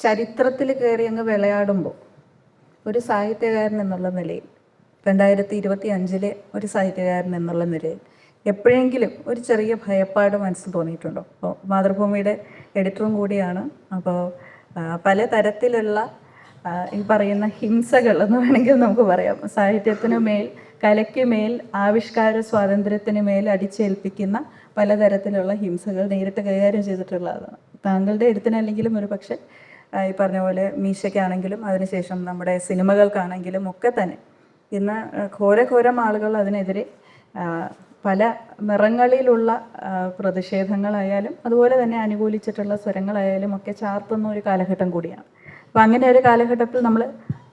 ചരിത്രത്തിൽ കയറി അങ്ങ് വിളയാടുമ്പോൾ ഒരു സാഹിത്യകാരൻ എന്നുള്ള നിലയിൽ രണ്ടായിരത്തി ഇരുപത്തി അഞ്ചിലെ ഒരു സാഹിത്യകാരൻ എന്നുള്ള നിലയിൽ എപ്പോഴെങ്കിലും ഒരു ചെറിയ ഭയപ്പാട് മനസ്സിൽ തോന്നിയിട്ടുണ്ടോ? അപ്പോൾ മാതൃഭൂമിയുടെ എഡിറ്ററും കൂടിയാണ്. അപ്പോൾ പല തരത്തിലുള്ള ഈ പറയുന്ന ഹിംസകൾ എന്ന് വേണമെങ്കിൽ നമുക്ക് പറയാം. സാഹിത്യത്തിന് മേൽ കലയ്ക്ക് മേൽ ആവിഷ്കാര സ്വാതന്ത്ര്യത്തിന് മേൽ അടിച്ചേൽപ്പിക്കുന്ന പലതരത്തിലുള്ള ഹിംസകൾ നേരിട്ട് കൈകാര്യം ചെയ്തിട്ടുള്ളതാണ്. താങ്കളുടെ എഴുത്തിനല്ലെങ്കിലും ഒരു പക്ഷേ ഈ പറഞ്ഞ പോലെ മീശയ്ക്കാണെങ്കിലും അതിനുശേഷം നമ്മുടെ സിനിമകൾക്കാണെങ്കിലും ഒക്കെ തന്നെ. ഇന്ന് ഘോരഘോരം ആളുകൾ അതിനെതിരെ പല നിറങ്ങളിലുള്ള പ്രതിഷേധങ്ങളായാലും അതുപോലെ തന്നെ അനുകൂലിച്ചിട്ടുള്ള സ്വരങ്ങളായാലും ഒക്കെ ചാർത്തുന്ന ഒരു കാലഘട്ടം കൂടിയാണ്. അപ്പം അങ്ങനെ ഒരു കാലഘട്ടത്തിൽ നമ്മൾ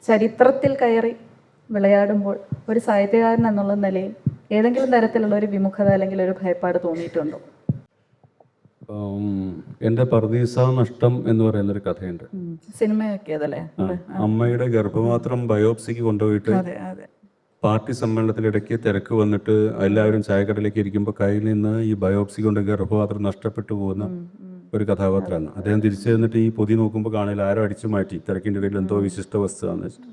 ചരിത്രത്തിൽ കയറി വിളയാടുമ്പോൾ ഒരു സാഹിത്യകാരൻ എന്നുള്ള നിലയിൽ ഏതെങ്കിലും തരത്തിലുള്ള ഒരു വിമുഖത അല്ലെങ്കിൽ ഒരു ഭയപ്പാട് തോന്നിയിട്ടുണ്ടോ? ഉം, എന്റെ പർദീസ നഷ്ടം എന്ന് പറയുന്ന ഒരു കഥയുണ്ട്. സിനിമയൊക്കെ അതല്ലേ? അമ്മയുടെ ഗർഭപാത്രം ബയോപ്സിക്ക് കൊണ്ടുപോയിട്ട് പാർട്ടി സമ്മേളനത്തിനിടയ്ക്ക് തിരക്ക് വന്നിട്ട് എല്ലാവരും ചായക്കടലേക്ക് ഇരിക്കുമ്പോൾ കയ്യിൽ നിന്ന് ഈ ബയോപ്സി കൊണ്ട് ഗർഭപാത്രം നഷ്ടപ്പെട്ടു പോകുന്ന ഒരു കഥാപാത്രമാണ്. അദ്ദേഹം തിരിച്ചു ചെന്നിട്ട് ഈ പൊതി നോക്കുമ്പോൾ കാണില്ല ആരോ അടിച്ചു മാറ്റി. തിരക്കിന്റെ ഇടയിൽ എന്തോ വിശിഷ്ട വസ്തുവാന്ന് വെച്ചിട്ട്.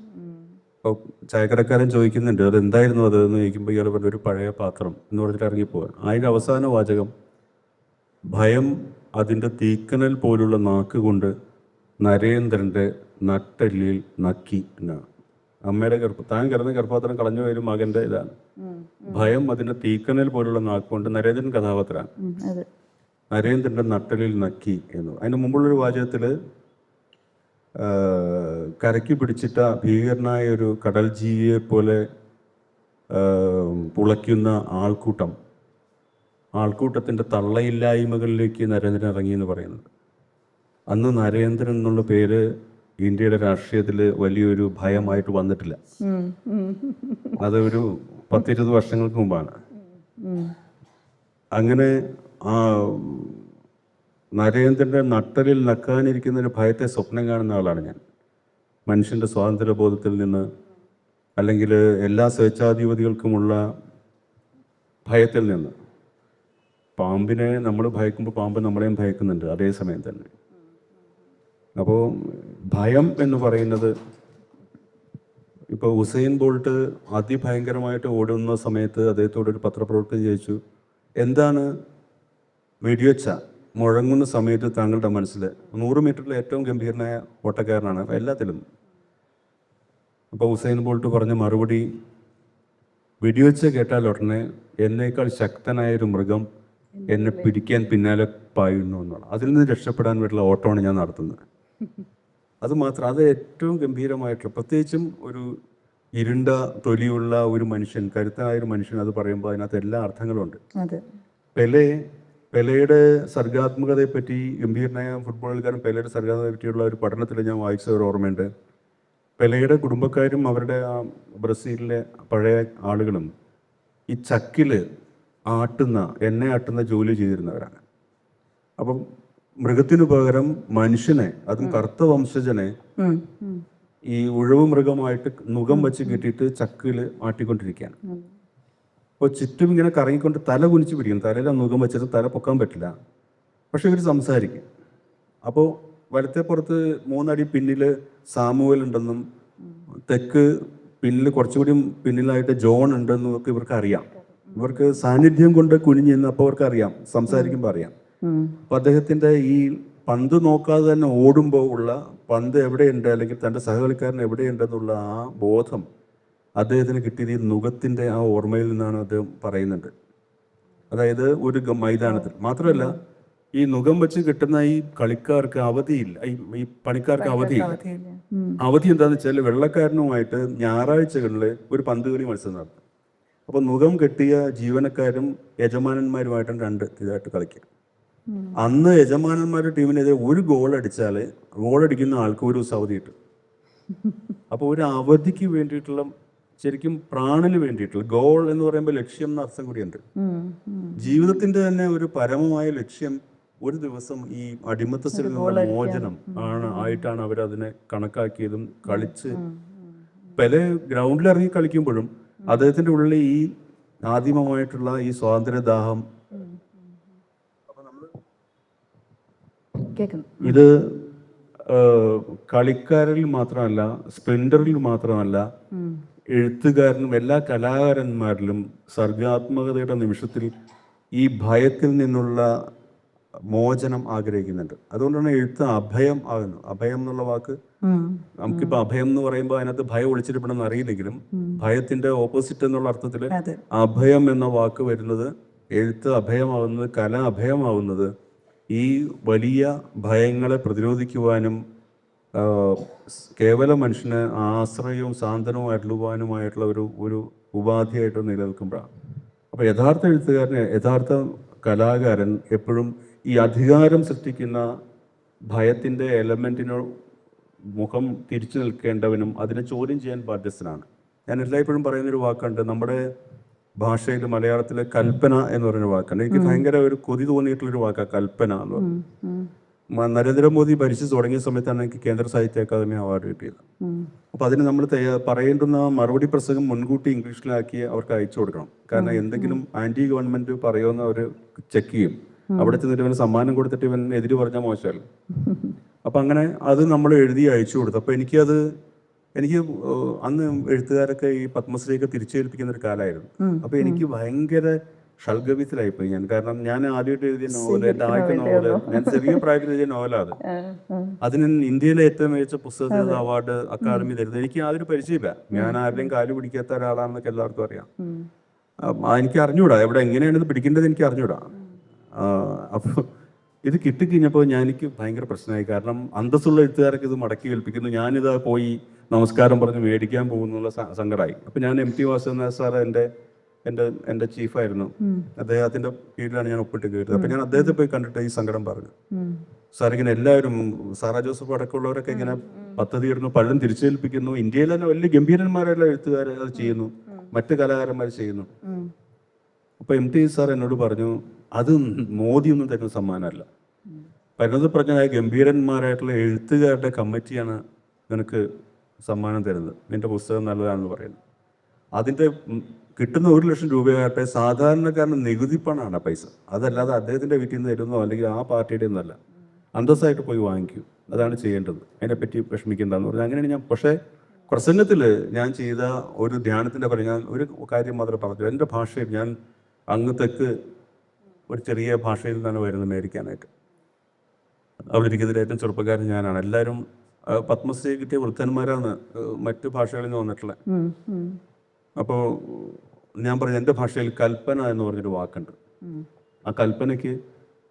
അപ്പോൾ ചായക്കടക്കാരൻ ചോദിക്കുന്നുണ്ട് അത് എന്തായിരുന്നു അത്? എന്ന് ചോദിക്കുമ്പോൾ ഇയാൾ പറഞ്ഞ ഒരു പഴയ പാത്രം എന്ന് പറഞ്ഞിട്ട് ഇറങ്ങിപ്പോവാൻ അതിന്റെ അവസാന വാചകം ഭയം അതിന്റെ തീക്കനൽ പോലുള്ള നാക്ക് കൊണ്ട് നരേന്ദ്രന്റെ നട്ടെല്ലിൽ നക്കി എന്നാണ്. അമ്മയുടെ ഗർഭ താൻ കിടന്ന ഗർഭപാത്രം കളഞ്ഞു വരും മകന്റെ ഇതാണ്. ഭയം അതിന്റെ തീക്കനൽ പോലുള്ള നാക്ക് കൊണ്ട് നരേന്ദ്രൻ കഥാപാത്രമാണ് നരേന്ദ്രന്റെ നട്ടലിൽ നക്കി എന്ന്. അതിന് മുമ്പുള്ളൊരു വാചകത്തിൽ കരക്കി പിടിച്ചിട്ട ഭീകരനായ ഒരു കടൽ ജീവിയെ പോലെ പുളയ്ക്കുന്ന ആൾക്കൂട്ടം ആൾക്കൂട്ടത്തിന്റെ തള്ളയില്ലായ്മകളിലേക്ക് നരേന്ദ്രൻ ഇറങ്ങി എന്ന് പറയുന്നത്. അന്ന് നരേന്ദ്രൻ എന്നുള്ള പേര് ഇന്ത്യയുടെ രാഷ്ട്രീയത്തിൽ വലിയൊരു ഭയമായിട്ട് വന്നിട്ടില്ല. അതൊരു പത്തിരുപത് വർഷങ്ങൾക്ക് മുമ്പാണ്. അങ്ങനെ ആ നരേന്ദ്രന്റെ നട്ടലിൽ നക്കാനിരിക്കുന്ന ഒരു ഭയത്തെ സ്വപ്നം കാണുന്ന ആളാണ് ഞാൻ. മനുഷ്യന്റെ സ്വാതന്ത്ര്യബോധത്തിൽ നിന്ന് അല്ലെങ്കിൽ എല്ലാ സ്വേച്ഛാധിപതികൾക്കുമുള്ള ഭയത്തിൽ നിന്ന്. പാമ്പിനെ നമ്മൾ ഭയക്കുമ്പോൾ പാമ്പ് നമ്മളെയും ഭയക്കുന്നുണ്ട് അതേസമയം തന്നെ. അപ്പോൾ ഭയം എന്ന് പറയുന്നത് ഇപ്പോൾ ഹുസൈൻ ബോൾട്ട് അതിഭയങ്കരമായിട്ട് ഓടുന്ന സമയത്ത് അദ്ദേഹത്തോട് ഒരു പത്രപ്രവർത്തകൻ ചോദിച്ചു എന്താണ് വെടിവെച്ച മുഴങ്ങുന്ന സമയത്ത് താങ്കളുടെ മനസ്സിൽ നൂറ് മീറ്ററിൽ ഏറ്റവും ഗംഭീരനായ ഓട്ടക്കാരനാണ് എല്ലാത്തിലും. അപ്പോൾ ഹുസൈൻ ബോൾട്ട് പറഞ്ഞ മറുപടി വെടിവെച്ച് കേട്ടാൽ ഉടനെ എന്നേക്കാൾ ശക്തനായ ഒരു മൃഗം എന്നെ പിടിക്കാൻ പിന്നാലെ പായുന്നു എന്നുള്ള അതിൽ നിന്ന് രക്ഷപ്പെടാൻ വേണ്ടിയുള്ള ഓട്ടമാണ് ഞാൻ നടത്തുന്നത്. അത് മാത്രം അത് ഏറ്റവും ഗംഭീരമായിട്ടുള്ള പ്രത്യേകിച്ചും ഒരു ഇരുണ്ട തൊലിയുള്ള ഒരു മനുഷ്യൻ കരുത്തായ ഒരു മനുഷ്യൻ അത് പറയുമ്പോൾ അതിനകത്ത് എല്ലാ അർത്ഥങ്ങളുണ്ട് പെലെ പെലയുടെ സർഗാത്മകതയെ പറ്റി ഗംഭീരനായ ഫുട്ബോൾ കളിക്കാരൻ പെലയുടെ സർഗാത്മകതയെ പറ്റിയുള്ള ഒരു പഠനത്തിൽ ഞാൻ വായിച്ച ഒരു ഓർമ്മയുണ്ട്. പെലയുടെ കുടുംബക്കാരും അവരുടെ ആ ബ്രസീലിലെ പഴയ ആളുകളും ഈ ചക്കിൽ ആട്ടുന്ന എന്നെ ആട്ടുന്ന ജോലി ചെയ്തിരുന്നവരാണ്. അപ്പം മൃഗത്തിനു പകരം മനുഷ്യനെ അതും കറുത്ത വംശജനെ. ഈ ഉഴവ് മൃഗമായിട്ട് മുഖം വെച്ച് കെട്ടിയിട്ട് ചക്കിൽ ആട്ടിക്കൊണ്ടിരിക്കുകയാണ്. അപ്പോൾ ചുറ്റും ഇങ്ങനെ കറങ്ങിക്കൊണ്ട് തല കുനിച്ച് പിടിക്കും തലയിൽ മുഖം വെച്ചിട്ട് തല പൊക്കാൻ പറ്റില്ല. പക്ഷെ ഇവർ സംസാരിക്കും. അപ്പോൾ വലത്തെ പുറത്ത് മൂന്നടി പിന്നിൽ സാമുവൽ ഉണ്ടെന്നും തെക്ക് പിന്നിൽ കുറച്ചുകൂടി പിന്നിലായിട്ട് ജോൺ ഉണ്ടെന്നും ഒക്കെ ഇവർക്ക് അറിയാം. ഇവർക്ക് സാന്നിധ്യം കൊണ്ട് കുനിഞ്ഞ് നിന്ന് അപ്പോൾ അവർക്ക് അറിയാം. സംസാരിക്കുമ്പോൾ അറിയാം അപ്പൊ അദ്ദേഹത്തിന്റെ അദ്ദേഹത്തിന്റെ ഈ പന്ത് നോക്കാതെ തന്നെ ഓടുമ്പോൾ ഉള്ള പന്ത് എവിടെയുണ്ട്? അല്ലെങ്കിൽ തന്റെ സഹകളിക്കാരൻ എവിടെയുണ്ടെന്നുള്ള ആ ബോധം അദ്ദേഹത്തിന് കിട്ടിയത് ഈ നുഖത്തിന്റെ ആ ഓർമ്മയിൽ നിന്നാണ് അദ്ദേഹം പറയുന്നുണ്ട് അതായത് ഒരു മൈതാനത്തിൽ. മാത്രമല്ല ഈ നുഖം വെച്ച് കിട്ടുന്ന ഈ കളിക്കാർക്ക് അവധിയില്ല. ഈ പണിക്കാർക്ക് അവധിയില്ല. ഉം. അവധി എന്താണെന്ന് വെച്ചാൽ വെള്ളക്കാരനുമായിട്ട് ഞായറാഴ്ചകളിൽ ഒരു പന്ത് കളി മത്സരം നടത്തും. അപ്പോൾ മുഖം കെട്ടിയ ജീവനക്കാരും യജമാനന്മാരുമായിട്ടും രണ്ട് ഇതായിട്ട് കളിക്കുക. അന്ന് യജമാനന്മാരുടെ ടീമിനെതിരെ ഒരു ഗോൾ അടിച്ചാൽ ഗോൾ അടിക്കുന്ന ആൾക്ക് ഒരു സൗദി കിട്ടും. അപ്പോൾ ഒരു അവധിക്ക് വേണ്ടിയിട്ടുള്ള ശരിക്കും പ്രാണന് വേണ്ടിയിട്ടുള്ള ഗോൾ എന്ന് പറയുമ്പോൾ ലക്ഷ്യം എന്ന അർത്ഥം കൂടിയുണ്ട്. ജീവിതത്തിന്റെ തന്നെ ഒരു പരമമായ ലക്ഷ്യം ഒരു ദിവസം ഈ അടിമത്തത്തിൽ നിന്നുള്ള മോചനം ആണ് ആയിട്ടാണ് അവരതിനെ കണക്കാക്കിയതും കളിച്ച് പെലെ ഗ്രൗണ്ടിൽ ഇറങ്ങി കളിക്കുമ്പോഴും അദ്ദേഹത്തിന്റെ ഉള്ളിൽ ഈ ആദിമമായിട്ടുള്ള ഈ സ്വാതന്ത്ര്യദാഹം. ദാഹം ഇത് കളിക്കാരിൽ മാത്രമല്ല സ്പ്ലിൻഡറിൽ മാത്രമല്ല എഴുത്തുകാരനും എല്ലാ കലാകാരന്മാരിലും സർഗാത്മകതയുടെ നിമിഷത്തിൽ ഈ ഭയത്തിൽ നിന്നുള്ള മോചനം ആഗ്രഹിക്കുന്നുണ്ട്. അതുകൊണ്ടാണ് എഴുത്ത് അഭയം ആകുന്നു അഭയം എന്നുള്ള വാക്ക് നമുക്കിപ്പോ അഭയം എന്ന് പറയുമ്പോൾ അതിനകത്ത് ഭയം ഒളിച്ചിരിപ്പണമെന്ന് അറിയില്ലെങ്കിലും ഭയത്തിന്റെ ഓപ്പോസിറ്റ് എന്നുള്ള അർത്ഥത്തിൽ അഭയം എന്ന വാക്ക് വരുന്നത് എഴുത്ത് അഭയമാവുന്നത് കല അഭയമാവുന്നത് ഈ വലിയ ഭയങ്ങളെ പ്രതിരോധിക്കുവാനും കേവല മനുഷ്യന് ആശ്രയവും സാന്ത്വനവുമായിട്ടുള്ളവാനുമായിട്ടുള്ള ഒരു ഒരു ഉപാധിയായിട്ട് നിലനിൽക്കുമ്പോഴാണ്. അപ്പോൾ യഥാർത്ഥ എഴുത്തുകാരന് യഥാർത്ഥ കലാകാരൻ എപ്പോഴും ഈ അധികാരം സൃഷ്ടിക്കുന്ന ഭയത്തിന്റെ എലമെന്റിനോ മുഖം തിരിച്ചു നിൽക്കേണ്ടവനും അതിനെ ചോദ്യം ചെയ്യാൻ ബാധ്യസ്ഥനാണ്. ഞാൻ എല്ലായ്പ്പോഴും പറയുന്നൊരു വാക്കുണ്ട് നമ്മുടെ ഭാഷയിൽ മലയാളത്തിലെ കൽപ്പന എന്ന് പറയുന്ന വാക്കുണ്ട് എനിക്ക് ഭയങ്കര ഒരു കൊതി തോന്നിയിട്ടുള്ളൊരു വാക്കാണ് കൽപ്പന എന്ന് പറയുന്നത്. മ- നരേന്ദ്രമോദി ഭരിച്ചു തുടങ്ങിയ സമയത്താണ് എനിക്ക് കേന്ദ്ര സാഹിത്യ അക്കാദമി അവാർഡ് കിട്ടിയത്. അപ്പോൾ അതിന് നമ്മൾ പറയേണ്ടുന്ന മറുപടി പ്രസംഗം മുൻകൂട്ടി ഇംഗ്ലീഷിലാക്കി അവർക്ക് അയച്ചു കൊടുക്കണം. കാരണം എന്തെങ്കിലും ആന്റി ഗവൺമെന്റ് പറയുമെന്ന് അവർ ചെക്ക് ചെയ്യും അവിടെ ചെന്നിട്ട് ഇവന് സമ്മാനം കൊടുത്തിട്ട് ഇവൻ എതിര് പറഞ്ഞാൽ മോശമല്ല? അപ്പം അങ്ങനെ അത് നമ്മൾ എഴുതി അയച്ചു കൊടുത്തു. അപ്പോൾ എനിക്കത് എനിക്ക് അന്ന് എഴുത്തുകാരൊക്കെ ഈ പത്മശ്രീയൊക്കെ തിരിച്ചേൽപ്പിക്കുന്ന ഒരു കാലമായിരുന്നു. അപ്പോൾ എനിക്ക് ഭയങ്കര ഷൽഗവിത്തിലായിപ്പോയി ഞാൻ. കാരണം ഞാൻ ആദ്യമായിട്ട് എഴുതിയ നോവൽ എന്റെ ആദ്യത്തെ നോവൽ ഞാൻ ചെറിയ പ്രായത്തിൽ എഴുതിയ നോവലാണ് അത്. അതിന് ഇന്ത്യയിലെ ഏറ്റവും മികച്ച പുസ്തക അവാർഡ് അക്കാദമി തരുന്നത്. എനിക്ക് യാതൊരു പരിചയമില്ല. ഞാൻ ആരുടെയും കാൽ പിടിക്കാത്ത ഒരാളാണെന്നൊക്കെ എല്ലാവർക്കും അറിയാം. എനിക്ക് അറിഞ്ഞൂടാ. എവിടെ എങ്ങനെയാണ് ഇത് പിടിക്കേണ്ടത് എനിക്ക് അറിഞ്ഞൂടാ. അപ്പോൾ ഇത് കിട്ടിക്കഴിഞ്ഞപ്പോൾ ഞാൻ എനിക്ക് ഭയങ്കര പ്രശ്നമായി. കാരണം അന്തസ്സുള്ള എഴുത്തുകാരൊക്കെ ഇത് മടക്കി ഏൽപ്പിക്കുന്നു. ഞാനിത് പോയി നമസ്കാരം പറഞ്ഞ് മേടിക്കാൻ പോകുന്നുള്ള സ- സങ്കടമായി അപ്പം ഞാൻ എം ടി വാസുദേവൻ സാർ എന്റെ എന്റെ എന്റെ ചീഫായിരുന്നു. അദ്ദേഹത്തിന്റെ കീഴിലാണ് ഞാൻ ഒപ്പിട്ട് കയറിയത് അപ്പം ഞാൻ അദ്ദേഹത്തെ പോയി കണ്ടിട്ട് ഈ സങ്കടം പറഞ്ഞു. സാർ ഇങ്ങനെ എല്ലാവരും സാറാ ജോസഫ് അടക്കമുള്ളവരൊക്കെ ഇങ്ങനെ പദ്ധതി ഇടുന്നു പലരും തിരിച്ചേൽപ്പിക്കുന്നു. ഇന്ത്യയിൽ തന്നെ വലിയ ഗംഭീരന്മാരെല്ലാം എഴുത്തുകാർ അത് ചെയ്യുന്നു. മറ്റു കലാകാരന്മാർ ചെയ്യുന്നു. അപ്പൊ എം ടി സാർ എന്നോട് പറഞ്ഞു അത് മോദിയൊന്നും തരുന്ന സമ്മാനമല്ല. പരിണത പ്രജ്ഞനായ ഗംഭീരന്മാരായിട്ടുള്ള എഴുത്തുകാരുടെ കമ്മിറ്റിയാണ് നിനക്ക് സമ്മാനം തരുന്നത്. നിന്റെ പുസ്തകം നല്ലതാണെന്ന് പറയുന്നത് അതിന്റെ ഉം, കിട്ടുന്ന ഒരു ലക്ഷം രൂപയാകട്ടെ സാധാരണക്കാരന് നികുതി പണമാണ് പൈസ. അതല്ലാതെ അദ്ദേഹത്തിന്റെ വീട്ടിൽ നിന്ന് തരുന്നോ അല്ലെങ്കിൽ ആ പാർട്ടിയുടെ ഒന്നല്ല അന്തസ്സായിട്ട് പോയി വാങ്ങിക്കൂ. അതാണ് ചെയ്യേണ്ടത്. അതിനെപ്പറ്റി വിഷമിക്കേണ്ടതെന്ന് പറഞ്ഞു അങ്ങനെയാണ് ഞാൻ. പക്ഷേ പ്രസംഗത്തിൽ ഞാൻ ചെയ്ത ഒരു ധ്യാനത്തിന്റെ പറഞ്ഞാൽ ഒരു കാര്യം മാത്രമേ പറഞ്ഞു. എന്റെ ഭാഷയിൽ ഞാൻ അങ്ങ് തെക്ക് ഒരു ചെറിയ ഭാഷയിൽ നിന്നാണ് വരുന്നത് മേടിക്കാനായിട്ട്. അവിടെ ഇരിക്കുന്നതിൽ ഏറ്റവും ചെറുപ്പക്കാരൻ ഞാനാണ്. എല്ലാവരും പത്മശ്രീ കിട്ടിയ വൃദ്ധന്മാരാണ് മറ്റു ഭാഷകളിൽ നിന്ന് വന്നിട്ടുള്ളത്. അപ്പോൾ ഞാൻ പറഞ്ഞു എന്റെ ഭാഷയിൽ കൽപ്പന എന്ന് പറഞ്ഞൊരു വാക്കുണ്ട്. ആ കൽപ്പനയ്ക്ക്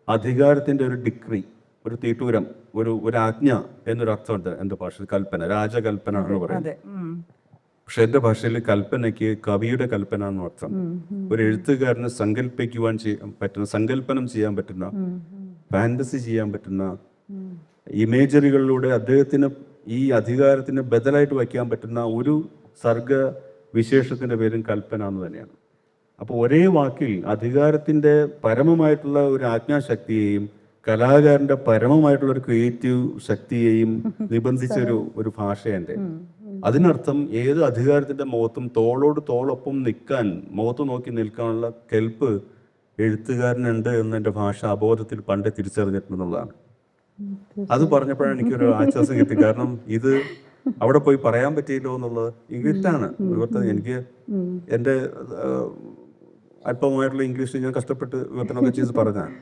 അധികാരത്തിന്റെ ഒരു ഡിഗ്രി ഒരു തീട്ടൂരം ഒരു ഒരു ആജ്ഞ എന്നൊരു അർത്ഥമുണ്ട് എന്റെ ഭാഷയിൽ കൽപ്പന രാജകൽപ്പന എന്ന് പറയുന്നത്. പക്ഷെ എന്റെ ഭാഷയിൽ കൽപ്പനയ്ക്ക് കവിയുടെ കൽപ്പന എന്ന് അർത്ഥം ഒരു എഴുത്തുകാരന് സങ്കല്പിക്കുവാൻ ചെയ്യാൻ പറ്റുന്ന സങ്കല്പനം ചെയ്യാൻ പറ്റുന്ന ഫാന്റസി ചെയ്യാൻ പറ്റുന്ന ഇമേജറികളിലൂടെ അദ്ദേഹത്തിന് ഈ അധികാരത്തിന് ബദലായിട്ട് വയ്ക്കാൻ പറ്റുന്ന ഒരു സർഗ വിശേഷത്തിന്റെ പേരും കൽപ്പന എന്ന് തന്നെയാണ്. അപ്പോൾ ഒരേ വാക്കിൽ അധികാരത്തിന്റെ പരമമായിട്ടുള്ള ഒരു ആജ്ഞാശക്തിയെയും കലാകാരന്റെ പരമമായിട്ടുള്ള ഒരു ക്രിയേറ്റീവ് ശക്തിയെയും നിബന്ധിച്ച ഒരു ഒരു ഭാഷയുണ്ട് അതിനർത്ഥം ഏത് അധികാരത്തിന്റെ മുഖത്തും തോളോട് തോളൊപ്പം നിൽക്കാൻ മുഖത്ത് നോക്കി നിൽക്കാനുള്ള കെൽപ്പ് എഴുത്തുകാരനുണ്ട് എന്ന് എന്റെ ഭാഷ അബോധത്തിൽ പണ്ട് തിരിച്ചറിഞ്ഞിട്ടുണ്ടെന്നുള്ളതാണ് അത് പറഞ്ഞപ്പോഴാണ് എനിക്കൊരു ആശ്വാസം കിട്ടി. കാരണം ഇത് അവിടെ പോയി പറയാൻ പറ്റിയല്ലോ എന്നുള്ളത് ഇംഗ്ലീഷാണ് അതുപോലെ എനിക്ക് എന്റെ അല്പമായിട്ടുള്ള ഇംഗ്ലീഷ് ഞാൻ കഷ്ടപ്പെട്ട് വിവർത്തനമൊക്കെ ചെയ്ത് പറഞ്ഞാണ്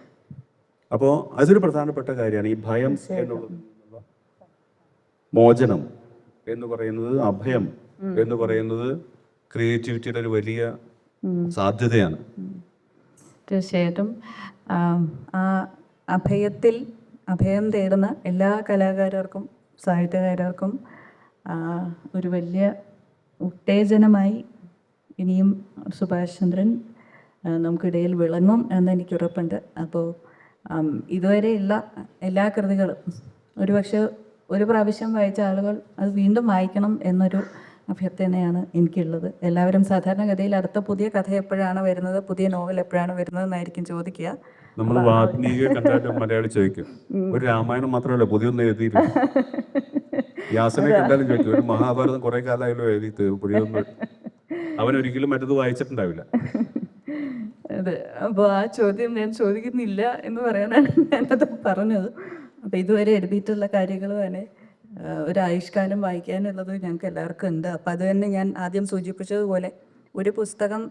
അപ്പോൾ അതൊരു പ്രധാനപ്പെട്ട കാര്യമാണ് ഈ ഭയം എന്നുള്ളത്. മോചനം. എന്ന് പറയുന്നത് അഭയം എന്ന് പറയുന്നത് ക്രിയേറ്റിവിറ്റിയുടെ ഒരു വലിയ സാധ്യതയാണ്. തീർച്ചയായിട്ടും. ആ അഭയത്തിൽ അഭയം തേടുന്ന എല്ലാ കലാകാരർക്കും സാഹിത്യകാരർക്കും ഒരു വലിയ ഉത്തേജനമായി ഇനിയും സുഭാഷ് ചന്ദ്രൻ നമുക്കിടയിൽ വിളങ്ങും എന്ന് എനിക്ക് ഉറപ്പുണ്ട് അപ്പോൾ ഇതുവരെയുള്ള എല്ലാ കൃതികളും ഒരുപക്ഷെ ഒരു പ്രാവശ്യം വായിച്ച ആളുകൾ അത് വീണ്ടും വായിക്കണം എന്നൊരു അഭ്യർത്ഥനയാണ് എനിക്കുള്ളത്. എല്ലാവരും സാധാരണഗതിയിൽ അടുത്ത പുതിയ കഥ എപ്പോഴാണ് വരുന്നത് പുതിയ നോവൽ എപ്പോഴാണ് വരുന്നത് എന്നായിരിക്കും ചോദിക്കുക. നമ്മൾ വാത്മീക കണ്ടാലും മലയാളി ചോദിക്കും. ഒരു രാമായണം മാത്രമല്ല പുതിയൊന്നും എഴുതിയില്ല വ്യാസനെ കണ്ടാലും ചോദിക്കും ഒരു മഹാഭാരതം കുറെ കാലമായാലും എഴുതിയിട്ട് പുതിയൊന്നും അവൻ ഒരിക്കലും മറ്റത് വായിച്ചിട്ടുണ്ടാവില്ല. അതെ അപ്പോൾ ആ ചോദ്യം ഞാൻ ചോദിക്കുന്നില്ല എന്ന് പറയാനാണ് ഞാനത് പറഞ്ഞത്. അപ്പോൾ ഇതുവരെ എഴുതിയിട്ടുള്ള കാര്യങ്ങൾ തന്നെ ഒരു ആയുഷ്കാലം വായിക്കാനുള്ളത് ഞങ്ങൾക്ക് എല്ലാവർക്കും ഉണ്ട്. അപ്പം അത് തന്നെ ഞാൻ ആദ്യം സൂചിപ്പിച്ചതുപോലെ ഒരു പുസ്തകം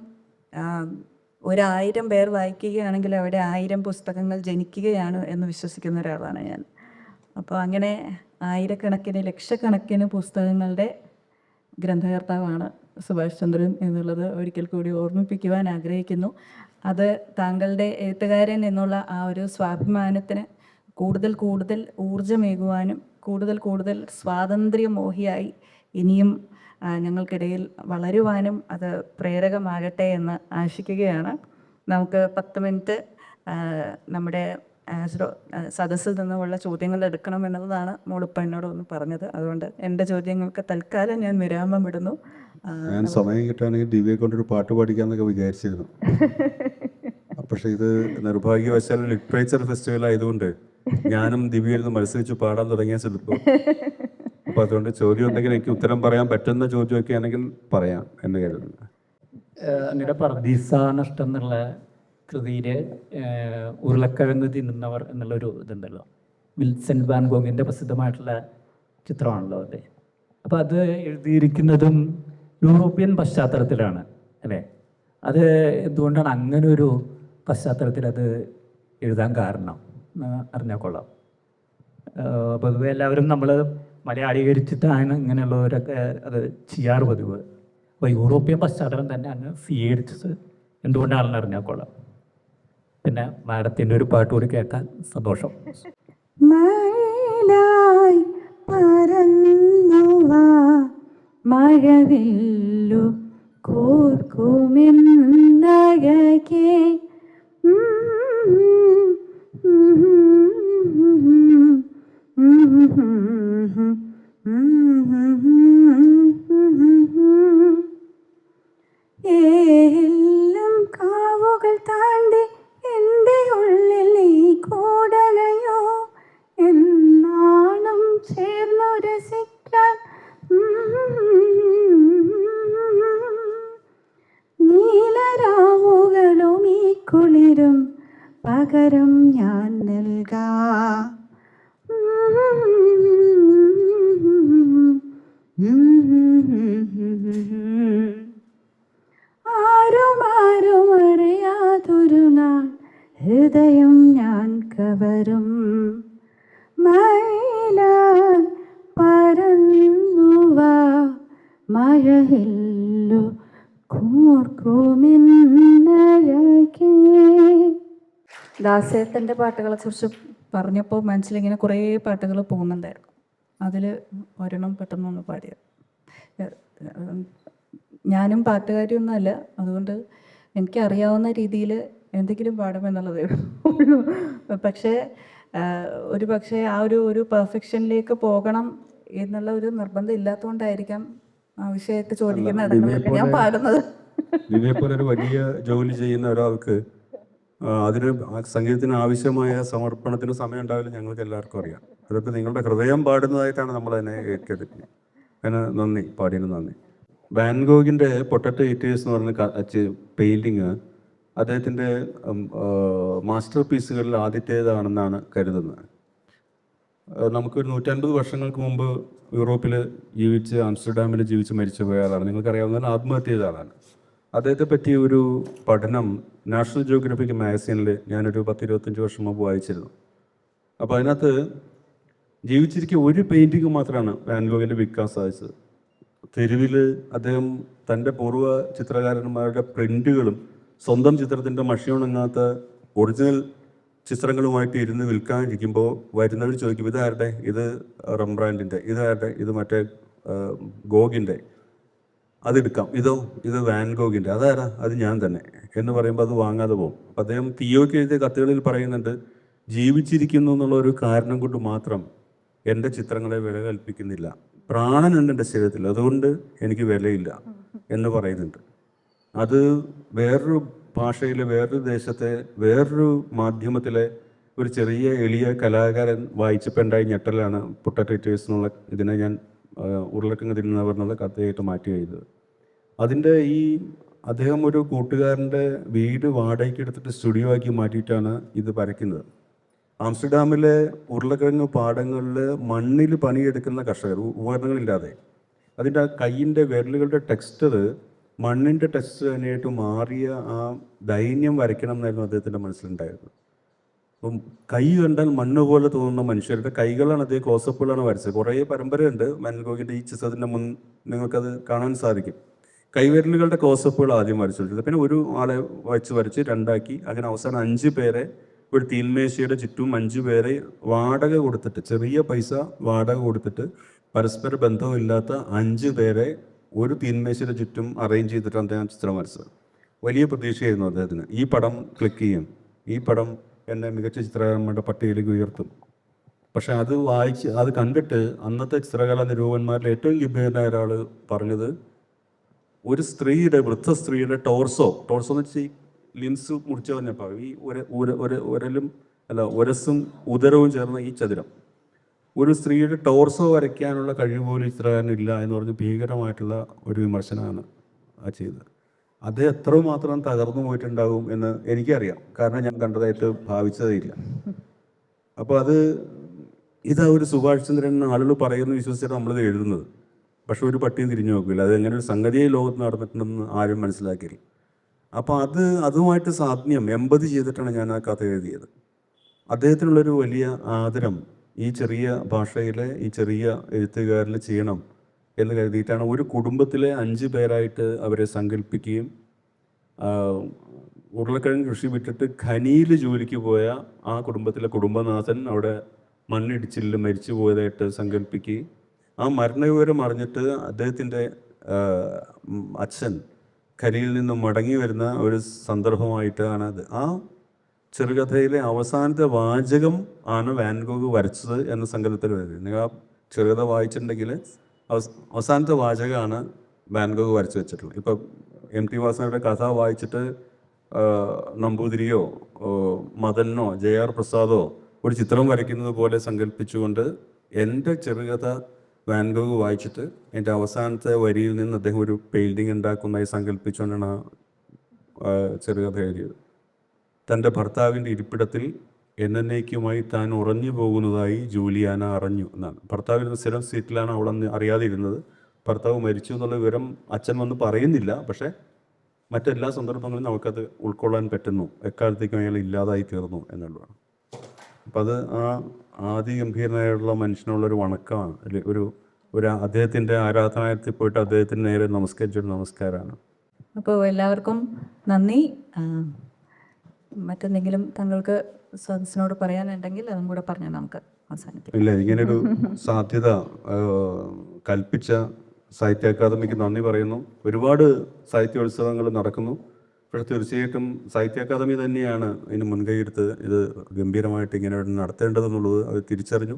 ഒരായിരം പേർ വായിക്കുകയാണെങ്കിൽ അവിടെ ആയിരം പുസ്തകങ്ങൾ ജനിക്കുകയാണ് എന്ന് വിശ്വസിക്കുന്ന ഒരാളാണ് ഞാൻ. അപ്പോൾ അങ്ങനെ ആയിരക്കണക്കിന് ലക്ഷക്കണക്കിന് പുസ്തകങ്ങളുടെ ഗ്രന്ഥകർത്താവാണ് സുഭാഷ് ചന്ദ്രൻ എന്നുള്ളത് ഒരിക്കൽ കൂടി ഓർമ്മിപ്പിക്കുവാൻ ആഗ്രഹിക്കുന്നു. അത് താങ്കളുടെ എഴുത്തുകാരൻ എന്നുള്ള ആ ഒരു സ്വാഭിമാനത്തിന് കൂടുതൽ കൂടുതൽ ഊർജമേകുവാനും കൂടുതൽ കൂടുതൽ സ്വാതന്ത്ര്യമോഹിയായി ഇനിയും ഞങ്ങൾക്കിടയിൽ വളരുവാനും അത് പ്രേരകമാകട്ടെ എന്ന് ആശിക്കുകയാണ്. നമുക്ക് പത്ത് മിനിറ്റ് നമ്മുടെ സദസ്സിൽ നിന്നുമുള്ള ചോദ്യങ്ങൾ എടുക്കണം എന്നതാണ് മോളിപ്പ എന്നോട് ഒന്ന് പറഞ്ഞത്. അതുകൊണ്ട് എന്റെ ചോദ്യങ്ങൾക്ക് തൽക്കാലം ഞാൻ വിരാമം ഇടുന്നു. ഞാൻ സമയം കിട്ടുകയാണെങ്കിൽ ദിവ്യയെ കൊണ്ടൊരു പാട്ട് പാടിക്കാന്നൊക്കെ വിചാരിച്ചിരുന്നു. പക്ഷെ ഇത് നിർഭാഗ്യവശാൽ ലിറ്ററേച്ചർ ഫെസ്റ്റിവൽ ആയതുകൊണ്ട് ഞാനും ദിവ്യയിരുന്ന് മത്സരിച്ച് പാടാൻ തുടങ്ങിയ ചിലപ്പോൾ അപ്പൊ അതുകൊണ്ട് ചോദ്യം ഉണ്ടെങ്കിൽ എനിക്ക് ഉത്തരം പറയാൻ പറ്റുന്ന ചോദ്യമൊക്കെ ആണെങ്കിൽ പറയാം എന്ന് കരുതുന്നു. അങ്ങയുടെ പർദീസ നഷ്ടം എന്നുള്ള കൃതിയിൽ ഉരുളക്കിഴങ്ങ് തിന്നുന്നവർ എന്നുള്ളൊരു ഇതുണ്ടല്ലോ. വിൽസെന്റ് വാൻഗോങ്ങിന്റെ പ്രസിദ്ധമായിട്ടുള്ള ചിത്രമാണല്ലോ അത്. അപ്പോൾ അത് എഴുതിയിരിക്കുന്നതും യൂറോപ്യൻ പശ്ചാത്തലത്തിലാണ് അല്ലേ? അത് എന്തുകൊണ്ടാണ് അങ്ങനെ ഒരു പശ്ചാത്തലത്തിൽ അത് എഴുതാൻ കാരണം? അറിഞ്ഞാൽ കൊള്ളാം പൊതുവെ എല്ലാവരും നമ്മൾ മലയാളീകരിച്ചിട്ടാണ് ഇങ്ങനെയുള്ളവരൊക്കെ അത് ചെയ്യാറ് പതിവ്. അപ്പോൾ യൂറോപ്യൻ പശ്ചാത്തലം തന്നെ അങ്ങ് സ്വീകരിച്ചത് എന്തുകൊണ്ടാണെന്ന് അറിഞ്ഞാൽ കൊള്ളാം പിന്നെ മാഡത്തിന്റെ ഒരു പാട്ട് കൂടി കേൾക്കാൻ സന്തോഷം. മഴവില്ലു കോർക്കുമെന്നഴകേ എല്ലാം കാവുകൾ താണ്ടി എന്റെ ഉള്ളിൽ നീ കൂടലയോ എന്നാണം ചേർന്നു രസിക്കാൻ നീലരാവുകളും ഈ കുളിരും പകരം ഞാൻ നൽകാം. ഹൃദയം ഞാൻ കവരും. മൈല പരന്നുവ മഴയില്ലു കൂർക്കുമെന്നഴകേ ദാസേട്ടന്റെ പാട്ടുകളെ കുറിച്ച് പറഞ്ഞപ്പോൾ മനസ്സിലിങ്ങനെ കുറേ പാട്ടുകൾ പോകുന്നുണ്ടായിരുന്നു. അതിൽ ഒരെണ്ണം പെട്ടെന്നൊന്ന് പാടിയത്. ഞാനും പാട്ടുകാരിയൊന്നുമല്ല. അതുകൊണ്ട് എനിക്കറിയാവുന്ന രീതിയിൽ എന്തെങ്കിലും പാടുമെന്നുള്ളതേ ഉള്ളൂ. പക്ഷേ ഒരു പക്ഷേ ആ ഒരു ഒരു പെർഫെക്ഷനിലേക്ക് പോകണം എന്നുള്ള ഒരു നിർബന്ധം ഇല്ലാത്തതുകൊണ്ടായിരിക്കാം ആവശ്യമായിട്ട് ചോദിക്കുന്ന ഞാൻ പാടുന്നത്. ദിവ്യയെ പോലെ ഒരു വലിയ ജോലി ചെയ്യുന്ന ഒരാൾക്ക് അതിന് സംഗീതത്തിന് ആവശ്യമായ സമർപ്പണത്തിന് സമയം ഉണ്ടാവില്ല ഞങ്ങൾക്ക് എല്ലാവർക്കും അറിയാം. അതൊക്കെ നിങ്ങളുടെ ഹൃദയം പാടുന്നതായിട്ടാണ് നമ്മൾ അതിനെ കേട്ടത് അതിന് നന്ദി പാടിയതിന് നന്ദി. വാൻഗോഗിന്റെ പൊട്ടറ്റോ ഇറ്റേഴ്സ് എന്ന് പറഞ്ഞ പെയിന്റിങ് അദ്ദേഹത്തിന്റെ മാസ്റ്റർ പീസുകളിൽ ആദ്യത്തേതാണെന്നാണ് കരുതുന്നത്. നമുക്കൊരു നൂറ്റൻപത് വർഷങ്ങൾക്ക് മുമ്പ് യൂറോപ്പിൽ ജീവിച്ച് ആംസ്റ്റർഡാമിൽ ജീവിച്ച് മരിച്ചു പോയ ആളാണ് നിങ്ങൾക്കറിയാവുന്ന ആത്മഹത്യ ചെയ്ത ആളാണ് അദ്ദേഹത്തെ പറ്റി ഒരു പഠനം നാഷണൽ ജിയോഗ്രഫിക് മാഗസീനിൽ ഞാനൊരു പത്ത് ഇരുപത്തഞ്ച് വർഷം മുമ്പ് വായിച്ചിരുന്നു. അപ്പോൾ അതിനകത്ത് ജീവിച്ചിരിക്കുക ഒരു പെയിന്റിങ് മാത്രമാണ് വാൻഗോവിന്റെ വിൽക്കാൻ സാധിച്ചത് തെരുവിൽ അദ്ദേഹം തന്റെ പൂർവ ചിത്രകാരന്മാരുടെ പ്രിന്റുകളും സ്വന്തം ചിത്രത്തിന്റെ മഷിയുണങ്ങാത്ത ഒറിജിനൽ ചിത്രങ്ങളുമായിട്ട് ഇരുന്ന് വിൽക്കാനിരിക്കുമ്പോൾ വരുന്നവർ ചോദിക്കും ഇതാരുടെ? ഇത് റംബ്രാൻഡിന്റെ ഇതാരുടെ? ഇത് മറ്റേ ഗോഗിന്റെ. അതെടുക്കാം. ഇതോ ഇത് വാൻഗോഗിന്റെ അതാരാ? അത് ഞാൻ തന്നെ. എന്ന് പറയുമ്പോൾ അത് വാങ്ങാതെ പോകും. അപ്പം അദ്ദേഹം തിയോയ്ക്ക് എഴുതിയ കത്തുകളിൽ പറയുന്നുണ്ട് ജീവിച്ചിരിക്കുന്നു എന്നുള്ള ഒരു കാരണം കൊണ്ട് മാത്രം എന്റെ ചിത്രങ്ങളെ വില കൽപ്പിക്കുന്നില്ല. പ്രാണനുണ്ട് എന്റെ ശരീരത്തിൽ. അതുകൊണ്ട് എനിക്ക് വിലയില്ല. എന്ന് പറയുന്നുണ്ട്. അത് വേറൊരു ഭാഷയിൽ വേറൊരു ദേശത്തെ വേറൊരു മാധ്യമത്തിലെ ഒരു ചെറിയ എളിയ കലാകാരൻ വായിച്ചപ്പോൾ ഉണ്ടായ ഞെട്ടലാണ് പൊട്ടറ്റേറ്റേഴ്സ് എന്നുള്ള ഇതിനെ ഞാൻ ആ, ഉരുളക്കിഴങ്ങ് തിന്നുന്നവർ എന്നുള്ള കഥയായിട്ട് മാറ്റി ചെയ്തത് അതിന്റെ ഈ അദ്ദേഹം ഒരു കൂട്ടുകാരന്റെ വീട് വാടകയ്ക്ക് എടുത്തിട്ട് സ്റ്റുഡിയോ ആക്കി മാറ്റിയിട്ടാണ് ഇത് വരയ്ക്കുന്നത്. ആംസ്റ്റർഡാമിലെ ഉരുളക്കിഴങ്ങ് പാടങ്ങളിൽ മണ്ണിൽ പണിയെടുക്കുന്ന കർഷകർ ഉപകരണങ്ങളില്ലാതെ. അതിന്റെ ആ കൈയിന്റെ വിരലുകളുടെ ടെക്സ്ചർ മണ്ണിന്റെ ടെസ്റ്റ് തന്നെയായിട്ട് മാറിയ ആ ദൈന്യം വരയ്ക്കണം എന്നായിരുന്നു അദ്ദേഹത്തിന്റെ മനസ്സിലുണ്ടായിരുന്നത് അപ്പം കൈ കണ്ടാൽ മണ്ണ് പോലെ തോന്നുന്ന മനുഷ്യരുടെ കൈകളാണ് അദ്ദേഹം ക്ലോസപ്പുകളാണ് വരച്ചത്. കുറേ പരമ്പരയുണ്ട്. മാൻഗോഗിന്റെ ഈ ചിത്രത്തിന്റെ മുൻ നിങ്ങൾക്കത് കാണാൻ സാധിക്കും. കൈവിരലുകളുടെ ക്ലോസപ്പുകൾ ആദ്യം വരച്ചിട്ടുണ്ട് പിന്നെ ഒരു ആളെ വച്ച് വരച്ച് രണ്ടാക്കി. അങ്ങനെ അവസാനം അഞ്ച് പേരെ ഒരു തീൻമേശയുടെ ചുറ്റും അഞ്ച് പേരെ വാടക കൊടുത്തിട്ട് ചെറിയ പൈസ വാടക കൊടുത്തിട്ട് പരസ്പര ബന്ധമില്ലാത്ത അഞ്ച് പേരെ ഒരു തീന്മേശയുടെ ചുറ്റും അറേഞ്ച് ചെയ്തിട്ടാണ് അദ്ദേഹം ചിത്രം വരച്ചത്. വലിയ പ്രതീക്ഷയായിരുന്നു അദ്ദേഹത്തിന്. ഈ പടം ക്ലിക്ക് ചെയ്യും. ഈ പടം എന്നെ മികച്ച ചിത്രകാരന്മാരുടെ പട്ടികയിലേക്ക് ഉയർത്തും. പക്ഷേ അത് വായിച്ച് അത് കണ്ടിട്ട് അന്നത്തെ ചിത്രകലാ നിരൂപന്മാരിൽ ഏറ്റവും ഗംഭീരനായ ഒരാൾ പറഞ്ഞത് ഒരു സ്ത്രീയുടെ വൃദ്ധ സ്ത്രീയുടെ ടോർസോ ടോർസോ എന്ന് വെച്ചാൽ ലിൻസ് മുറിച്ചു പറഞ്ഞപ്പോൾ ഈ ഒരു ഒരു ഒരലും അല്ല ഒരസും ഉദരവും ചേർന്ന ഈ ചതുരം. ഒരു സ്ത്രീയുടെ ടോർസോ വരയ്ക്കാനുള്ള കഴിവ് പോലും ചിത്രകാരനില്ല എന്ന് പറഞ്ഞ് ഭീകരമായിട്ടുള്ള ഒരു വിമർശനമാണ് ആ ചെയ്തത്. അത് എത്രമാത്രം തകർന്നു പോയിട്ടുണ്ടാകും എന്ന് എനിക്കറിയാം. കാരണം ഞാൻ കണ്ടതായിട്ട് ഭാവിച്ചതേ ഇല്ല. അപ്പോൾ അത് ഇതാ ഒരു സുഭാഷ് ചന്ദ്രൻ ആളുകൾ പറയുന്നു വിശ്വസിച്ചിട്ട് നമ്മളിത് എഴുതുന്നത്. പക്ഷെ ഒരു പട്ടിയും തിരിഞ്ഞു നോക്കില്ല. അത് എങ്ങനെ ഒരു സംഗതിയെ ലോകത്ത് നടന്നിട്ടുണ്ടെന്ന് ആരും മനസ്സിലാക്കിയില്ല. അപ്പോൾ അത് അതുമായിട്ട് സാധ്യം എൺപത് ചെയ്തിട്ടാണ് ഞാൻ ആ കഥ എഴുതിയത്. അദ്ദേഹത്തിനുള്ളൊരു വലിയ ആദരം ഈ ചെറിയ ഭാഷയിലെ ഈ ചെറിയ എഴുത്തുകാരിൽ ചെയ്യണം എന്ന് കരുതിയിട്ടാണ് ഒരു കുടുംബത്തിലെ അഞ്ച് പേരായിട്ട് അവരെ സങ്കല്പിക്കുകയും ഉരുളക്കിഴങ്ങ് കൃഷി വിട്ടിട്ട് ഖനിയിൽ ജോലിക്ക് പോയ ആ കുടുംബത്തിലെ കുടുംബനാഥൻ അവിടെ മണ്ണിടിച്ചിൽ മരിച്ചു പോയതായിട്ട് സങ്കല്പിക്കുകയും ആ മരണവിവരം അറിഞ്ഞിട്ട് അദ്ദേഹത്തിന്റെ അച്ഛൻ ഖനിയിൽ നിന്നും മടങ്ങി വരുന്ന ഒരു സന്ദർഭമായിട്ടാണ് അത്. ആ ചെറുകഥയിലെ അവസാനത്തെ വാചകം ആണ് വാൻഗോഗ് വരച്ചത് എന്ന സങ്കല്പത്തിൽ വരുന്നത്. നിങ്ങൾ ആ ചെറുകഥ വായിച്ചിട്ടുണ്ടെങ്കിൽ അവസ്- അവസാനത്തെ വാചകമാണ് വാൻഗോഗ് വരച്ചു വെച്ചിട്ടുള്ളത്. ഇപ്പം എം ടി വാസനയുടെ കഥ വായിച്ചിട്ട് നമ്പൂതിരിയോ മദനോ ജെ ആർ പ്രസാദോ ഒരു ചിത്രം വരയ്ക്കുന്നത് പോലെ സങ്കല്പിച്ചുകൊണ്ട് എന്റെ ചെറുകഥ വാൻഗോഗ് വായിച്ചിട്ട് എന്റെ അവസാനത്തെ വരിയിൽ നിന്ന് അദ്ദേഹം ഒരു പെയിന്റിങ് ഉണ്ടാക്കുന്നതായി സങ്കല്പിച്ചുകൊണ്ടാണ് ചെറുകഥ എഴുതിയത്. തന്റെ ഭർത്താവിന്റെ ഇരിപ്പിടത്തിൽ എന്നേക്കുമായി താൻ ഉറഞ്ഞു പോകുന്നതായി ജൂലിയാന അറിഞ്ഞു എന്നാണ്. ഭർത്താവിരുന്ന സ്ഥിരം സീറ്റിലാണ് അവളെന്ന് അറിയാതിരുന്നത് ഭർത്താവ് മരിച്ചു എന്നുള്ള വിവരം അച്ഛൻ വന്ന് പറയുന്നില്ല. പക്ഷേ മറ്റെല്ലാ സന്ദർഭങ്ങളിലും നമുക്കത് ഉൾക്കൊള്ളാൻ പറ്റുന്നു. എക്കാലത്തേക്കും അയാൾ ഇല്ലാതായി തീർന്നു എന്നുള്ളതാണ്. അപ്പം അത് ആ ആദിഗംഭീരനായുള്ള മനുഷ്യനുള്ളൊരു വണക്കമാണ്. അല്ലെ ഒരു ഒരു അദ്ദേഹത്തിന്റെ ആരാധനാലയത്തിൽ പോയിട്ട് അദ്ദേഹത്തിന് നേരെ നമസ്കരിച്ചൊരു നമസ്കാരമാണ്. അപ്പോൾ എല്ലാവർക്കും നന്ദി. മറ്റെന്തെങ്കിലും താങ്കൾക്ക് സദസ്സിനോട് പറയാനുണ്ടെങ്കിൽ അതും കൂടെ പറഞ്ഞാൽ നമുക്ക് അവസാനിപ്പിക്കാം. ഇല്ല ഇങ്ങനൊരു സാധ്യത കൽപ്പിച്ച സാഹിത്യ അക്കാദമിക്ക് നന്ദി പറയുന്നു. ഒരുപാട് സാഹിത്യോത്സവങ്ങൾ നടക്കുന്നു. പക്ഷെ തീർച്ചയായിട്ടും സാഹിത്യ അക്കാദമി തന്നെയാണ് ഇതിന് മുൻകൈയെടുത്ത് ഇത് ഗംഭീരമായിട്ട് ഇങ്ങനെ നടത്തേണ്ടതെന്നുള്ളത് അത് തിരിച്ചറിഞ്ഞു.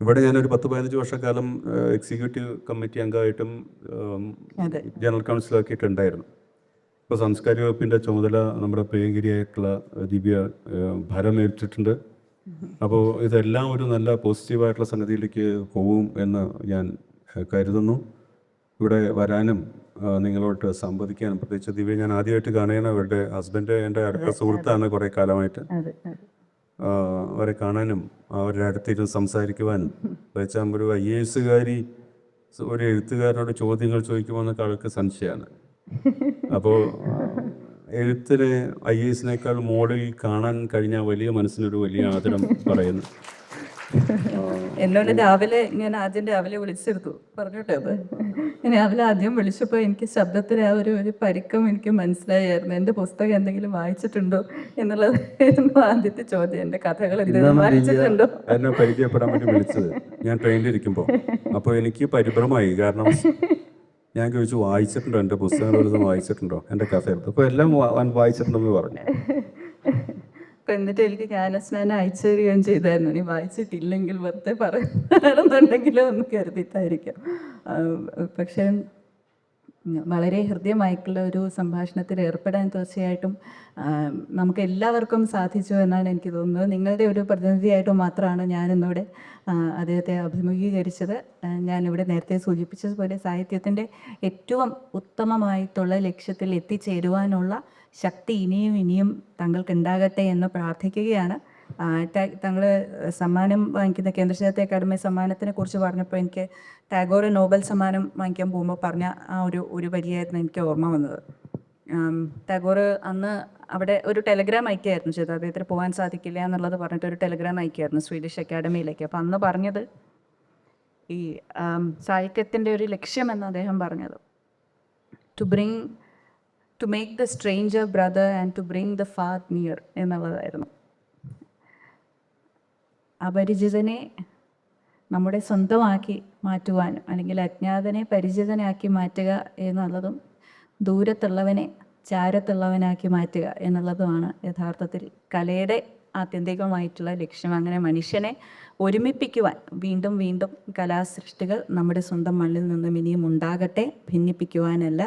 ഇവിടെ ഞാനൊരു പത്ത് പതിനഞ്ച് വർഷക്കാലം എക്സിക്യൂട്ടീവ് കമ്മിറ്റി അംഗമായിട്ടും ജനറൽ കൗൺസിലാക്കിയിട്ട് ഉണ്ടായിരുന്നു ഇപ്പോൾ സാംസ്കാരിക വകുപ്പിന്റെ ചുമതല നമ്മുടെ പ്രിയങ്കരിയായിട്ടുള്ള ദിവ്യ ഭരം ഭരമേറ്റിട്ടുണ്ട് അപ്പോൾ ഇതെല്ലാം ഒരു നല്ല പോസിറ്റീവായിട്ടുള്ള സംഗതിയിലേക്ക് പോവും എന്ന് ഞാൻ കരുതുന്നു. ഇവിടെ വരാനും നിങ്ങളോട്ട് സംവദിക്കാനും പ്രത്യേകിച്ച് ദിവ്യ ഞാൻ ആദ്യമായിട്ട് കാണുകയാണ്. അവരുടെ ഹസ്ബൻഡ് എന്റെ അടുത്ത സുഹൃത്താണ് കുറേ കാലമായിട്ട്. അവരെ കാണാനും അവരുടെ അടുത്തിരുന്ന് സംസാരിക്കുവാനും വെച്ചാൽ ഒരു ഐ എ എസുകാരി ഒരു എഴുത്തുകാരനോട് ചോദ്യങ്ങൾ ചോദിക്കുമെന്നൊക്കെ ആൾക്ക് സംശയമാണ്. അപ്പോൾ എഴുത്തിന് ഐ എ എസിനേക്കാൾ മോഡിൽ കാണാൻ കഴിഞ്ഞ വലിയ മനസ്സിനൊരു വലിയ ആദരം പറയുന്നു. എന്നോട് രാവിലെ ഞാൻ ആദ്യം രാവിലെ വിളിച്ചെടുത്തു. പറഞ്ഞോട്ടെ അത്? ഞാൻ രാവിലെ ആദ്യം വിളിച്ചപ്പോൾ എനിക്ക് ശബ്ദത്തിൽ ആ ഒരു ഒരു പരിക്കം എനിക്ക് മനസ്സിലായിരുന്നു എന്റെ പുസ്തകം എന്തെങ്കിലും വായിച്ചിട്ടുണ്ടോ എന്നുള്ളത് ആദ്യത്തെ ചോദ്യം. എന്റെ കഥകൾ എന്തെങ്കിലും വായിച്ചിട്ടുണ്ടോ? എന്നെ പരിചയപ്പെടാൻ വേണ്ടി വിളിച്ചത്. ഞാൻ ട്രെയിനിലിരിക്കുമ്പോൾ അപ്പോൾ എനിക്ക് പരിഭ്രമമായി. കാരണം ഞാൻ ചോദിച്ചു വായിച്ചിട്ടുണ്ടോ എന്റെ പുസ്തകങ്ങൾ വലുതും വായിച്ചിട്ടുണ്ടോ? എന്റെ കഥ എടുത്തു. അപ്പോൾ എല്ലാം വായിച്ചിട്ടുണ്ടെന്ന് പറഞ്ഞു. അപ്പം എന്നിട്ട് എനിക്ക് ജ്ഞാനസ്നാനം അയച്ചു തരികയും ചെയ്തായിരുന്നു. നീ വായിച്ചിട്ടില്ലെങ്കിൽ വെറുതെ പറയുന്നുണ്ടെങ്കിലോ ഒന്ന് കരുതിയിട്ടായിരിക്കാം. പക്ഷേ വളരെ ഹൃദ്യമായിട്ടുള്ള ഒരു സംഭാഷണത്തിൽ ഏർപ്പെടാൻ തീർച്ചയായിട്ടും നമുക്ക് എല്ലാവർക്കും സാധിച്ചു എന്നാണ് എനിക്ക് തോന്നുന്നത്. നിങ്ങളുടെ ഒരു പ്രതിനിധിയായിട്ട് മാത്രമാണ് ഞാനിന്നിവിടെ അദ്ദേഹത്തെ അഭിമുഖീകരിച്ചത്. ഞാനിവിടെ നേരത്തെ സൂചിപ്പിച്ചതുപോലെ സാഹിത്യത്തിന്റെ ഏറ്റവും ഉത്തമമായിട്ടുള്ള ലക്ഷ്യത്തിൽ എത്തിച്ചേരുവാനുള്ള ശക്തി ഇനിയും ഇനിയും താങ്കൾക്ക് ഉണ്ടാകട്ടെ എന്ന് പ്രാർത്ഥിക്കുകയാണ്. തങ്ങൾ സമ്മാനം വാങ്ങിക്കുന്ന കേന്ദ്ര സാഹിത്യ അക്കാദമി സമ്മാനത്തിനെ കുറിച്ച് പറഞ്ഞപ്പോൾ എനിക്ക് ടാഗോർ നോബൽ സമ്മാനം വാങ്ങിക്കാൻ പോകുമ്പോൾ പറഞ്ഞ ആ ഒരു ഒരു വരിയായിരുന്നു എനിക്ക് ഓർമ്മ വന്നത്. ടാഗോർ അന്ന് അവിടെ ഒരു ടെലഗ്രാം അയക്കായിരുന്നു ചെയ്തത്. അദ്ദേഹത്തിന് പോകാൻ സാധിക്കില്ല എന്നുള്ളത് പറഞ്ഞിട്ട് ഒരു ടെലഗ്രാം അയക്കായിരുന്നു സ്വീഡിഷ് അക്കാഡമിയിലേക്ക് അപ്പം അന്ന് പറഞ്ഞത് ഈ സാഹിത്യത്തിന്റെ ഒരു ലക്ഷ്യമെന്ന് അദ്ദേഹം പറഞ്ഞത്. To bring to make the stranger brother and to bring the far near എന്നുള്ളതായിരുന്നു. അപരിചിതനെ നമ്മുടെ സ്വന്തമാക്കി മാറ്റുവാനും അല്ലെങ്കിൽ അജ്ഞാതനെ പരിചിതനാക്കി മാറ്റുക എന്നുള്ളതും ദൂരത്തുള്ളവനെ ചാരത്തുള്ളവനാക്കി മാറ്റുക എന്നുള്ളതുമാണ് യഥാർത്ഥത്തിൽ കലയുടെ ആത്യന്തികമായിട്ടുള്ള ലക്ഷ്യം. അങ്ങനെ മനുഷ്യനെ ഒരുമിപ്പിക്കുവാൻ വീണ്ടും വീണ്ടും കലാസൃഷ്ടികൾ നമ്മുടെ സ്വന്തം മണ്ണിൽ നിന്നും ഇനിയും ഉണ്ടാകട്ടെ ഭിന്നിപ്പിക്കുവാനല്ല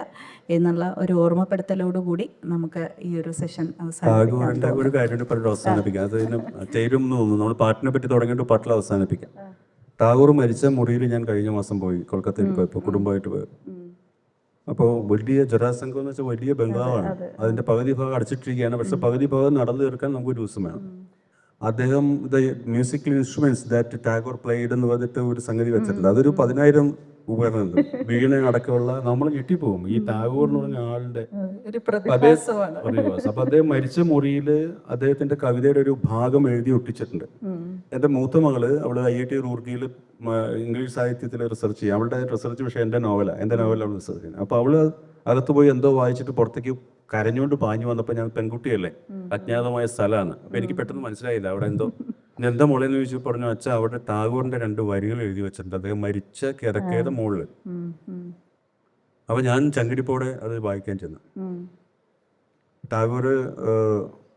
എന്നുള്ള ഒരു ഓർമ്മപ്പെടുത്തലോടുകൂടി നമുക്ക് ഈ ഒരു സെഷൻ അവസാനിപ്പിക്കാം. ടാഗോറിന്റെ ഒരു കാര്യം കൂടി പറഞ്ഞിട്ട് അവസാനിപ്പിക്കാം. അത് ചേരും എന്ന് തോന്നുന്നു. നമ്മൾ പാട്ടിനെ പറ്റി തുടങ്ങിയിട്ട് പാട്ടിൽ അവസാനിപ്പിക്കാം. ടാഗോർ മരിച്ച മുറിയിൽ ഞാൻ കഴിഞ്ഞ മാസം പോയി. കൊൽക്കത്തയിൽ പോയപ്പോൾ കുടുംബമായിട്ട് പോയി. അപ്പോൾ വലിയ ജരാസംഘം എന്ന് വെച്ചാൽ വലിയ ബംഗാളാണ്. അതിന്റെ പകുതി ഭാഗം അടച്ചിട്ടിരിക്കുകയാണ്. പക്ഷെ പകുതി ഭാഗം നടന്നു തീർക്കാൻ നമുക്ക് ഒരു ദിവസം വേണം. അദ്ദേഹം the musical instruments that Tagore played എന്ന് പറഞ്ഞിട്ട് ഒരു സംഗതി വെച്ചിട്ടുണ്ട്. അതൊരു പതിനായിരം ഉപകരണമുണ്ട് വീണ അടക്കമുള്ള നമ്മൾ ഞെട്ടിപ്പോകും ഈ ടാഗോർ എന്ന് പറഞ്ഞ ആളുടെ പ്രതിഭാസം അപ്പൊ അദ്ദേഹം മരിച്ച മുറിയിൽ അദ്ദേഹത്തിന്റെ കവിതയുടെ ഒരു ഭാഗം എഴുതി ഒട്ടിച്ചിട്ടുണ്ട്. എന്റെ മൂത്ത മകൾ അവൾ ഐ ഐ ടി റൂർക്കിയിൽ ഇംഗ്ലീഷ് സാഹിത്യത്തിൽ റിസർച്ച് ചെയ്യും. അവളുടെ റിസർച്ച് വിഷയം എന്റെ നോവലാണ് എന്റെ നോവലാണ് റിസർച്ച് ചെയ്യുന്നത്. അപ്പൊ അവൾ അകത്ത് പോയി എന്തോ വായിച്ചിട്ട് പുറത്തേക്ക് കരഞ്ഞുകൊണ്ട് പാഞ്ഞു വന്നപ്പോൾ ഞാൻ പെൺകുട്ടിയല്ലേ? അജ്ഞാതമായ സ്ഥലമാണ്. അപ്പൊ എനിക്ക് പെട്ടെന്ന് മനസ്സിലായില്ല. അവിടെ എന്തോ എന്താ മോളെന്ന് ചോദിച്ചു പറഞ്ഞു അച്ഛാ അവിടെ ടാഗോറിന്റെ രണ്ട് വരികൾ എഴുതി വെച്ചിട്ടുണ്ട്. അദ്ദേഹം മരിച്ച കിടക്കയുടെ മുകളിൽ ഉം, ഉം, അപ്പൊ ഞാൻ ചങ്കിടിപ്പോടെ അത് വായിക്കാൻ ചെന്നു. ടാഗോർ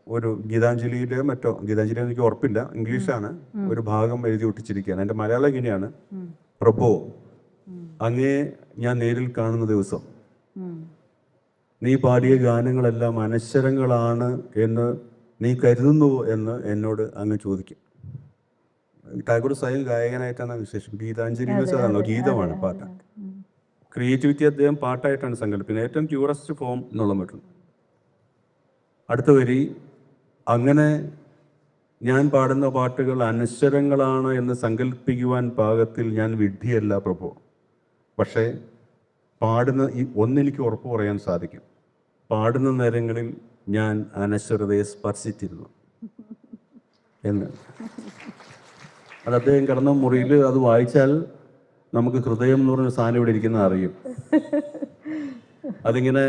ഒരു ഗീതാഞ്ജലിയിലെ മറ്റോ ഗീതാഞ്ജലി എനിക്ക് ഉറപ്പില്ല ഇംഗ്ലീഷാണ്. ഒരു ഭാഗം എഴുതി ഒട്ടിച്ചിരിക്കുകയാണ്. എന്റെ മലയാളം ഇങ്ങനെയാണ്. പ്രഭോ അങ്ങേ ഞാൻ നേരിൽ കാണുന്ന ദിവസം. നീ പാടിയ ഗാനങ്ങളെല്ലാം അനശ്വരങ്ങളാണ് എന്ന് നീ കരുതുന്നു എന്ന് എന്നോട് അങ്ങ് ചോദിക്കും. ടാഗോർ സ്വയം ഗായകനായിട്ടാണ് വിശേഷം ഗീതാഞ്ജലി എന്ന് വെച്ചാൽ ഗീതമാണ് പാട്ട്. ക്രിയേറ്റിവിറ്റി അദ്ദേഹം പാട്ടായിട്ടാണ് സങ്കല്പിക്കുന്നത് ഏറ്റവും പ്യൂറസ്റ്റ് ഫോം എന്നുള്ള മറ്റും. അടുത്ത വരി അങ്ങനെ ഞാൻ പാടുന്ന പാട്ടുകൾ അനശ്വരങ്ങളാണ് എന്ന് സങ്കല്പിക്കുവാൻ പാകത്തിൽ ഞാൻ വിഡ്ഢിയല്ല പ്രഭു. പക്ഷേ പാടുന്ന ഈ ഒന്നെനിക്ക് ഉറപ്പ് പറയാൻ സാധിക്കും. പാടുന്ന നേരങ്ങളിൽ ഞാൻ അനശ്വരതയെ സ്പർശിച്ചിരുന്നു. എന്ന്. അത് അദ്ദേഹം കിടന്ന മുറിയിൽ അത് വായിച്ചാൽ നമുക്ക് ഹൃദയം എന്ന് പറഞ്ഞ സാധനം ഇവിടെ ഇരിക്കുന്ന അറിയും. അതിങ്ങനെ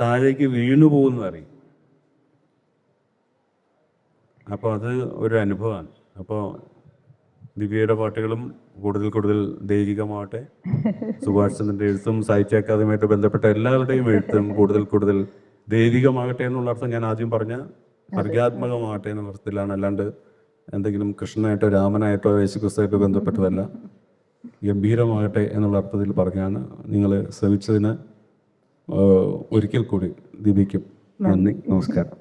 താഴേക്ക് വീണു പോകുന്ന അറിയും. അപ്പോൾ അത് ഒരു അനുഭവമാണ് അപ്പോൾ ദിവ്യയുടെ പാട്ടുകളും കൂടുതൽ കൂടുതൽ ദൈവികമാവട്ടെ സുഭാഷ് ചന്ദ്രന്റെ എഴുത്തും സാഹിത്യ അക്കാദമിയായിട്ട് ബന്ധപ്പെട്ട എല്ലാവരുടെയും എഴുത്തും കൂടുതൽ കൂടുതൽ ദൈവികമാകട്ടെ എന്നുള്ള അർത്ഥം ഞാൻ ആദ്യം പറഞ്ഞ സർഗാത്മകമാകട്ടെ എന്നുള്ള അർത്ഥത്തിലാണ്. അല്ലാണ്ട് എന്തെങ്കിലും കൃഷ്ണനായിട്ടോ രാമനായിട്ടോ യേശുക്രിസ്തുവായിട്ടോ ബന്ധപ്പെട്ടതല്ല. ഗംഭീരമാകട്ടെ എന്നുള്ള അർത്ഥത്തിൽ പറഞ്ഞാണ് നിങ്ങൾ ശ്രമിച്ചതിന് ഒരിക്കൽ കൂടി ദീപിക്കും നന്ദി. നമസ്കാരം.